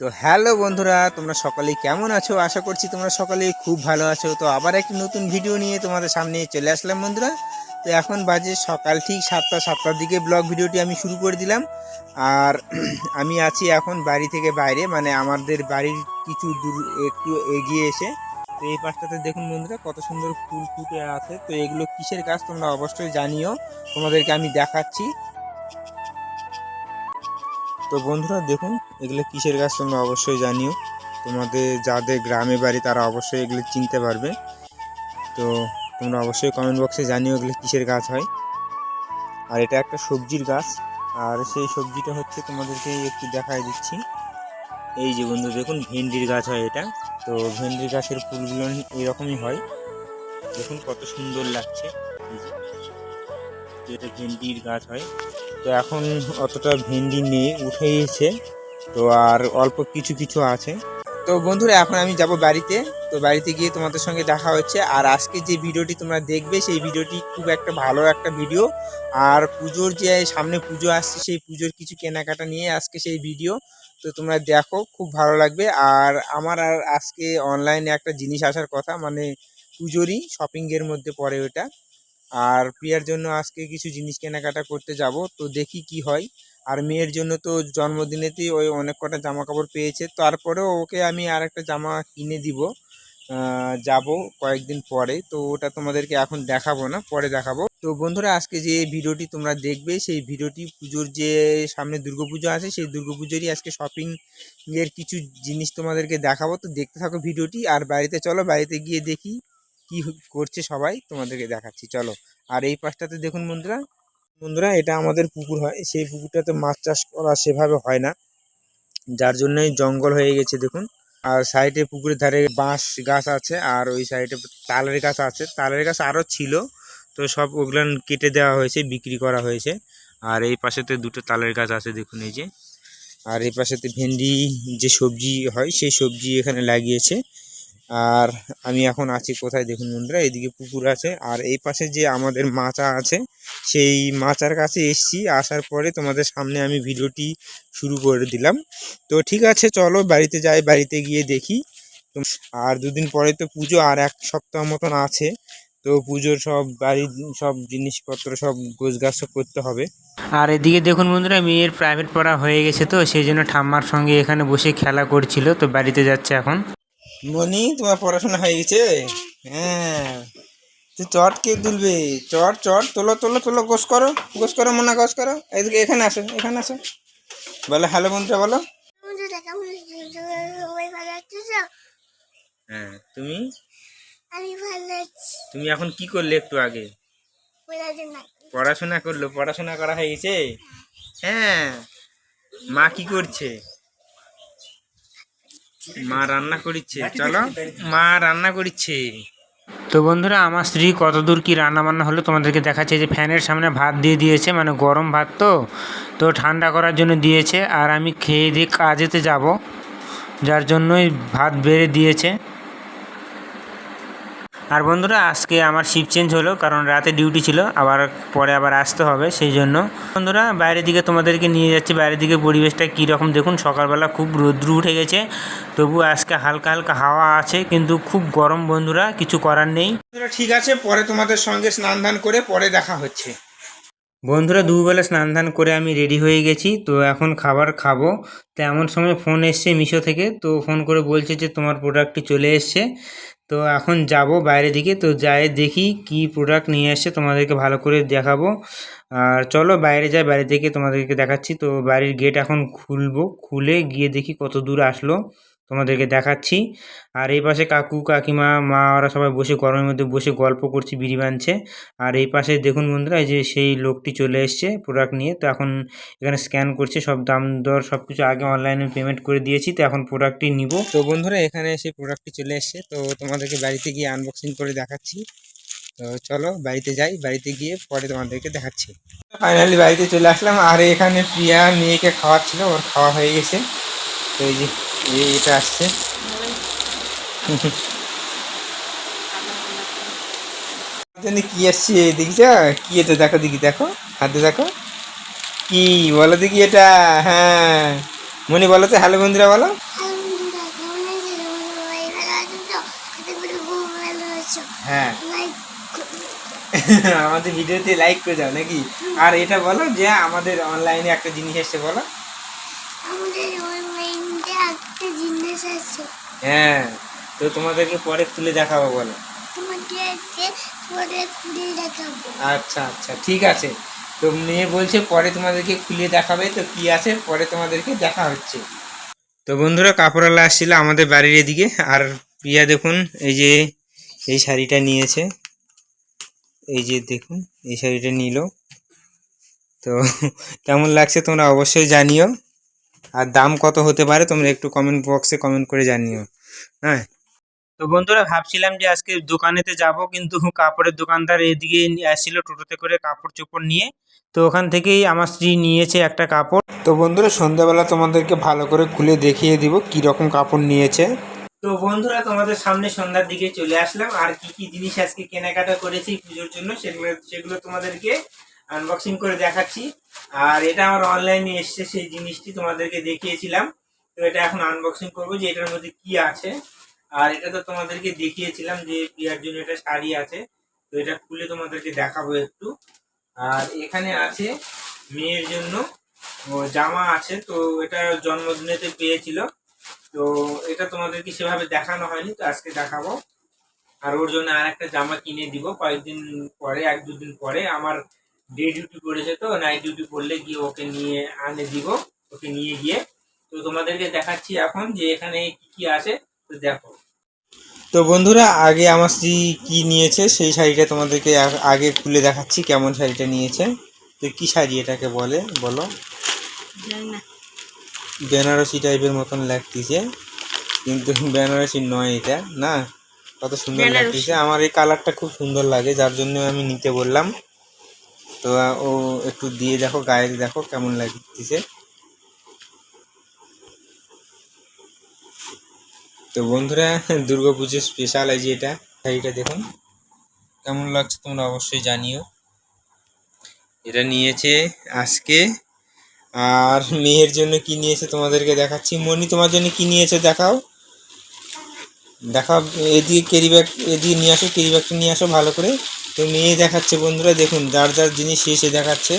তো হ্যালো বন্ধুরা, তোমরা সকলেই কেমন আছো? আশা করছি তোমরা সকলেই খুব ভালো আছো। তো আবার একটি নতুন ভিডিও নিয়ে তোমাদের সামনে চলে আসলাম বন্ধুরা। তো এখন বাজে সকাল ঠিক সাতটা, সাতটার দিকে ব্লগ ভিডিওটি আমি শুরু করে দিলাম। আর আমি আছি এখন বাড়ি থেকে বাইরে মানে আমাদের বাড়ির কিছু দূর একটু এগিয়ে এসে। তো এই পাশটাতে দেখুন বন্ধুরা, কত সুন্দর ফুল ফুটে আছে। তো এগুলো কিসের গাছ তোমরা অবশ্যই জানিও, তোমাদেরকে আমি দেখাচ্ছি। তো বন্ধুরা দেখুন এগুলো কিসের গাছ তোমরা অবশ্যই জানিও। তোমাদের যাদের গ্রামে বাড়ি, তারা অবশ্যই এগুলো চিনতে পারবে। তো তোমরা অবশ্যই কমেন্ট বক্সে জানিও এগুলো কিসের গাছ হয়। আর এটা একটা সবজির গাছ। আর সেই সবজিটা হচ্ছে তোমাদেরকে একটু দেখাই দিচ্ছি। এই যে বন্ধু, দেখুন ভেন্ডির গাছ হয় এটা। তো ভেন্ডির গাছের ফুলগুলো এরকমই হয়। দেখুন কত সুন্দর লাগছে। এই যে। এটা ভেন্ডির গাছ হয়। তো এখন অতটা ভেন্ডি নেই, উঠে গেছে তো আর অল্প কিছু কিছু আছে। তো বন্ধুরা, এখন আমি যাব বাড়িতে। তো বাড়িতে গিয়ে তোমাদের সঙ্গে দেখা হচ্ছে। আর আজকে যে ভিডিওটি তোমরা দেখবে, সেই ভিডিওটি খুব একটা ভালো একটা ভিডিও। আর পুজোর যে সামনে পুজো আসছে, সেই পুজোর কিছু কেনাকাটা নিয়ে আজকে সেই ভিডিও। তো তোমরা দেখো, খুব ভালো লাগবে। আর আমার আর আজকে অনলাইনে একটা জিনিস আসার কথা মানে পুজোরই শপিংয়ের মধ্যে পড়ে ওটা। আর প্রিয়ার জন্য আজকে কিছু জিনিস কেনাকাটা করতে যাব। তো দেখি কি হয়। আর মেয়ের জন্য তো জন্মদিনেতেই ওই অনেক কটা জামা কাপড় পেয়েছে। তারপরেও ওকে আমি আর একটা জামা কিনে দিব। যাব কয়েকদিন পরে। তো ওটা তোমাদেরকে এখন দেখাবো না, পরে দেখাবো। তো বন্ধুরা, আজকে যে ভিডিওটি তোমরা দেখবে, সেই ভিডিওটি পুজোর যে সামনে দুর্গাপুজো আছে, সেই দুর্গাপুজোরই আজকে শপিং এর কিছু জিনিস তোমাদেরকে দেখাবো। তো দেখতে থাকো ভিডিওটি আর বাড়িতে চলো, বাড়িতে গিয়ে দেখি কি করছে সবাই, তোমাদেরকে দেখাচ্ছি। চলো, আর এই পাশটাতে দেখুন বন্ধুরা বন্ধুরা, এটা আমাদের পুকুর হয়। সেই পুকুরটাতে মাছ চাষ করা সেভাবে হয় না। যার জন্যই জঙ্গল হয়ে গেছে, দেখুন। আর সাইডে পুকুরের ধারে বাঁশ গাছ আছে, আর ওই সাইডে তালের গাছ আছে। তালের গাছ আরও ছিল, তো সব ওগুলান কেটে দেওয়া হয়েছে, বিক্রি করা হয়েছে। আর এই পাশেতে দুটো তালের গাছ আছে, দেখুন এই যে। আর এই পাশেতে ভেন্ডি যে সবজি হয়, সেই সবজি এখানে লাগিয়েছে। আর আমি এখন আছি কোথায় দেখুন বন্ধুরা, এদিকে পুকুর আছে। আর এই পাশে যে আমাদের মাচা আছে, সেই মাচার কাছে এসছি। আসার পরে তোমাদের সামনে আমি ভিডিওটি শুরু করে দিলাম। তো ঠিক আছে, চলো বাড়িতে যাই, বাড়িতে গিয়ে দেখি। আর দুদিন পরে তো পুজো, আর এক সপ্তাহ মতন আছে। তো পুজোর সব বাড়ির সব জিনিসপত্র, সব গোছগাছ করতে হবে। আর এদিকে দেখুন বন্ধুরা, মেয়ের প্রাইভেট পড়া হয়ে গেছে তো, সেই জন্য ঠাম্মার সঙ্গে এখানে বসে খেলা করছিল, তো বাড়িতে যাচ্ছে এখন। মনি, তোমার পড়াশোনা হয়ে গেছে হ্যাঁ। তুই চট কে তুলবে? চট চট, তোলো তোলো তোলো, গোস করো গোস করো, মোনা, গোস করো। এদিকে এখানে আসো এখানে আসো। বলো, হ্যালো বন্ধুরা, বলো? হ্যাঁ তুমি? তুমি এখন কি করলে একটু আগে? পড়াশোনা করল, পড়াশোনা করা হয়ে গেছে হ্যাঁ। মা কি করছে? মা রান্না করিচ্ছে, চলো। মা রান্না করিচ্ছে। তো বন্ধুরা, আমার স্ত্রী কতদূর কি রান্না বান্না হলো তোমাদেরকে দেখাচ্ছে। যে ফ্যানের সামনে ভাত দিয়ে দিয়েছে মানে গরম ভাত তো। তো ঠান্ডা করার জন্য দিয়েছে, আর আমি খেয়ে দিয়ে কাজেতে যাব, যার জন্যই ভাত বেড়ে দিয়েছে। আর বন্ধুরা আজকে আমার শিফট চেঞ্জ হলো কারণ রাতে ডিউটি ছিল আবার পরে আবার আসতে হবে সেই জন্য। বন্ধুরা বাইরের দিকে তোমাদেরকে নিয়ে যাচ্ছি বাইরের দিকে পরিবেশটা কীরকম দেখুন সকালবেলা খুব রৌদ্র উঠে গেছে তবু আজকে হালকা হালকা হাওয়া আছে কিন্তু খুব গরম বন্ধুরা কিছু করার নেই। বন্ধুরা, ঠিক আছে পরে তোমাদের সঙ্গে স্নান ধান করে পরে দেখা হচ্ছে। বন্ধুরা দুবেলা স্নান ধান করে আমি রেডি হয়ে গেছি তো এখন খাবার খাব। তো এমন সময় ফোন এসছে মিশো থেকে তো ফোন করে বলছে যে তোমার প্রোডাক্টটি চলে এসছে। তো এখন যাব বাইরে দিকে, তো যাই দেখি কি প্রোডাক্ট নিয়ে এসছে তোমাদেরকে ভালো করে দেখাবো। আর চলো বাইরে যাই, বাইরে থেকে তোমাদেরকে দেখাচ্ছি। তো বাড়ির গেট এখন খুলবো, খুলে গিয়ে দেখি কত দূর আসলো। তোমাদেরকে দেখাচ্ছি। আর এই পাশে কাকু, কাকিমা, মা, ওরা সবাই বসে গরমের মধ্যে বসে গল্প করছে, বিড়ি বানছে। আর এই পাশে দেখুন বন্ধুরা, এই যে সেই লোকটি চলে এসছে প্রোডাক্ট নিয়ে। তো এখন এখানে স্ক্যান করছে, সব দাম দর সব কিছু আগে অনলাইনে পেমেন্ট করে দিয়েছি। তো এখন প্রোডাক্টটি নিব। তো বন্ধুরা, এখানে সেই প্রোডাক্টটি চলে এসছে। তো তোমাদেরকে বাড়িতে গিয়ে আনবক্সিং করে দেখাচ্ছি। তো চলো বাড়িতে যাই, বাড়িতে গিয়ে পরে তোমাদেরকে দেখাচ্ছি। ফাইনালি বাড়িতে চলে আসলাম। আর এখানে প্রিয়া মেয়েকে খাওয়াচ্ছিল, ওর খাওয়া হয়ে গেছে। তো এই যে এটা আসছে। জানি কি আসছে যা? কি এটা দেখো দেখি, দেখো, হাতে দেখো। কি বলো দেখি এটা? হ্যাঁ। মনে বলো তো, হ্যালো বন্ধুরা বলো। হ্যাঁ। আমাদের ভিডিওতে লাইক করে দাও নাকি? আর এটা বলো যে আমাদের অনলাইনে একটা জিনিস এসছে, বলো। হ্যাঁ তো তোমাদেরকে পরে তুলে দেখাবো বলো। আচ্ছা আচ্ছা ঠিক আছে। তো মেয়ে বলছে পরে তোমাদেরকে খুলে দেখাবে তো কি আছে? পরে তোমাদেরকে দেখা হচ্ছে। তো বন্ধুরা কাপড়ওয়ালা আসছিল আমাদের বাড়ির এদিকে আর প্রিয়া দেখুন এই যে এই শাড়িটা নিয়েছে। এই যে দেখুন এই শাড়িটা নিল। তো কেমন লাগছে তোমরা অবশ্যই জানিও। আর দাম কত হতে পারে তোমরা একটু কমেন্ট বক্সে কমেন্ট করে জানিও। হ্যাঁ? তো বন্ধুরা, ভাবছিলাম যে আজকে দোকানেতে যাব, কিন্তু কাপড়ের দোকানদার এদিকে আসছিল টোটোতে করে কাপড় চোপড় নিয়ে। তো ওখান থেকেই আমার স্ত্রী নিয়েছে একটা কাপড়। তো বন্ধুরা, সন্ধ্যাবেলা তোমাদেরকে ভালো করে খুলে দেখিয়ে দিব কি রকম কাপড় নিয়েছে। তো বন্ধুরা, তোমাদের সামনে সন্ধ্যার দিকে চলে আসলাম। আর কি কি জিনিস আজকে কেনাকাটা করেছি পুজোর জন্য, সেগুলো সেগুলো তোমাদেরকে আনবক্সিং করে দেখাচ্ছি। আর এটা আমার অনলাইনে এসছে, সেই জিনিসটি তোমাদেরকে দেখিয়েছিলাম। তো এটা এখন আনবক্সিং করব যে এটার মধ্যে কি আছে। আর এটা তো তোমাদেরকে দেখিয়েছিলাম যে বিয়ার জন্য এটা শাড়ি আছে। তো এটা খুলে তোমাদেরকে দেখাবো একটু। আর এখানে আছে মেয়ের জন্য জামা আছে, তো এটা জন্মদিনেতে পেয়েছিল। তো এটা তোমাদেরকে সেভাবে দেখানো হয়নি, তো আজকে দেখাবো। আর ওর জন্য আর একটা জামা কিনে দিব, কয়েকদিন পরে, এক দুদিন পরে। আমার ডে ডিউটি করেছে তো নাইট ডিউটি করলে গিয়ে ওকে নিয়ে আনে দিব ওকে নিয়ে গিয়ে। তো তোমাদেরকে দেখাচ্ছি এখন যে এখানে কি কি আছে তো দেখো। তো বন্ধুরা আগে আমার স্ত্রী কি নিয়েছে সেই শাড়িটা তোমাদেরকে আগে খুলে দেখাচ্ছি কেমন শাড়িটা নিয়েছে। তো কি শাড়ি এটাকে বলে বলো? বেনারসি। টাইপের মতন লাগতেছে কিন্তু বেনারসি নয় এটা না? কত সুন্দর লাগতেছে। আমার এই কালারটা খুব সুন্দর লাগে যার জন্য আমি নিতে বললাম। তো ও একটু দিয়ে দেখো গায়ে দেখো কেমন লাগতেছে। তো বন্ধুরা, দুর্গা পুজোর স্পেশাল এই যে এটা, শাড়িটা দেখুন। কেমন লাগছে তোমরা অবশ্যই জানিও। এটা নিয়েছে আজকে। আর মেয়ের জন্য কি নিয়েছে তোমাদেরকে দেখাচ্ছি। মনি, তোমার জন্য কি নিয়েছে দেখাও। দেখাও এদিকে ক্যারি ব্যাগ এদিকে নিয়ে আসো ক্যারি ব্যাগটা নিয়ে আসো ভালো করে। তো মেয়ে দেখাচ্ছে বন্ধুরা, দেখুন যার যার জিনিস সে সে দেখাচ্ছে।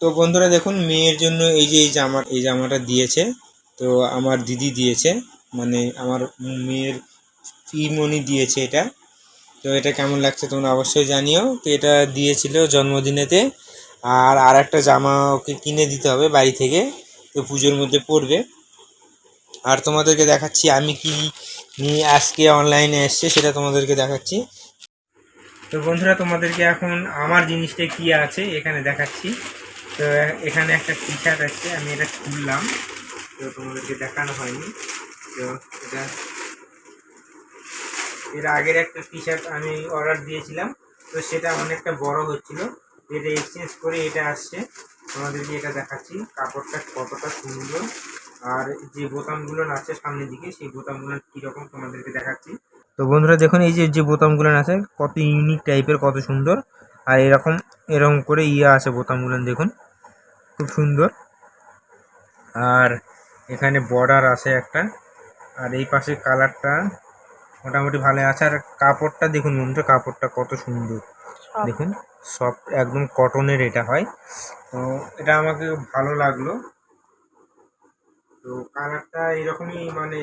তো বন্ধুরা দেখুন, মেয়ের জন্য এই যে এই জামা, এই জামাটা দিয়েছে। তো আমার দিদি দিয়েছে মানে আমার মেয়ের ফিমনি দিয়েছে এটা। তো এটা কেমন লাগছে তোমরা অবশ্যই জানিও। তো এটা দিয়েছিল জন্মদিনেতে। আর আর একটা জামা ওকে কিনে দিতে হবে বাড়ি থেকে, তো পুজোর মধ্যে পড়বে। আর তোমাদেরকে দেখাচ্ছি, আমি কি নিয়ে আজকে অনলাইনে এসছে সেটা তোমাদেরকে দেখাচ্ছি। তো বন্ধুরা, তোমাদেরকে এখন আমার জিনিসটা কি আছে এখানে দেখাচ্ছি। তো এখানে একটা টি শার্ট আছে, আমি এটা খুললাম। তো তোমাদেরকে দেখানো হয়নি। তো এটা, এর আগের একটা টি শার্ট আমি অর্ডার দিয়েছিলাম। তো সেটা অনেকটা বড় হচ্ছিল। এটা এক্সচেঞ্জ করে এটা আসছে। তোমাদেরকে এটা দেখাচ্ছি। কাপড়টা কতটা সুন্দর। আর যে বোতামগুলো আছে সামনের দিকে, সেই বোতামগুলো কীরকম তোমাদেরকে দেখাচ্ছি। তো বন্ধুরা দেখুন এই যে যে বোতামগুলো আছে কত ইউনিক টাইপের কত সুন্দর। আর এরকম এরকম করে ইয়ে আছে বোতামগুলো দেখুন খুব সুন্দর। আর এখানে বর্ডার আছে একটা। আর এই পাশে কালারটা মোটামুটি ভালো আছে। আর কাপড়টা দেখুন বন্ধুরা কাপড়টা কত সুন্দর। দেখুন সব একদম কটনের এটা হয়। তো এটা আমাকে ভালো লাগল। তো কালারটা এরকমই মানে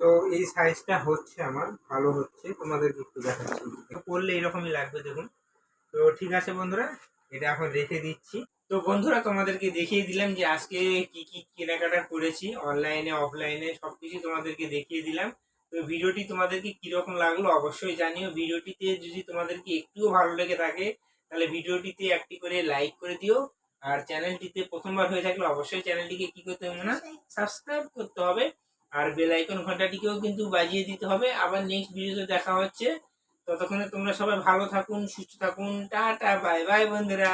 তো এই সাইজটা হচ্ছে আমার ভালো হচ্ছে তোমাদেরকে একটু দেখাচ্ছি। পরলে এরকমই লাগবে দেখুন। তো ঠিক আছে বন্ধুরা এটা এখন রেখে দিচ্ছি। তো বন্ধুরা তোমাদেরকে দেখিয়ে দিলাম যে আজকে কি কি কেনাকাটা করেছি অনলাইনে অফলাইনে সব কিছু তোমাদেরকে দেখিয়ে দিলাম। তো ভিডিওটি তোমাদেরকে কীরকম লাগল অবশ্যই জানিও। ভিডিওটিতে যদি তোমাদেরকে একটুও ভালো লেগে থাকে তাহলে ভিডিওটিতে একটি করে লাইক করে দিও। আর চ্যানেলটিতে প্রথমবার হয়ে থাকলে অবশ্যই চ্যানেলটিকে কি করতে হবে না? সাবস্ক্রাইব করতে হবে। আর বেল আইকন ঘন্টাটিকেও কিন্তু বাজিয়ে দিতে হবে। আবার নেক্সট ভিডিওতে দেখা হচ্ছে। ততক্ষণে তোমরা সবাই ভালো থাকুন, সুস্থ থাকুন। টাটা বাই বাই বন্ধুরা।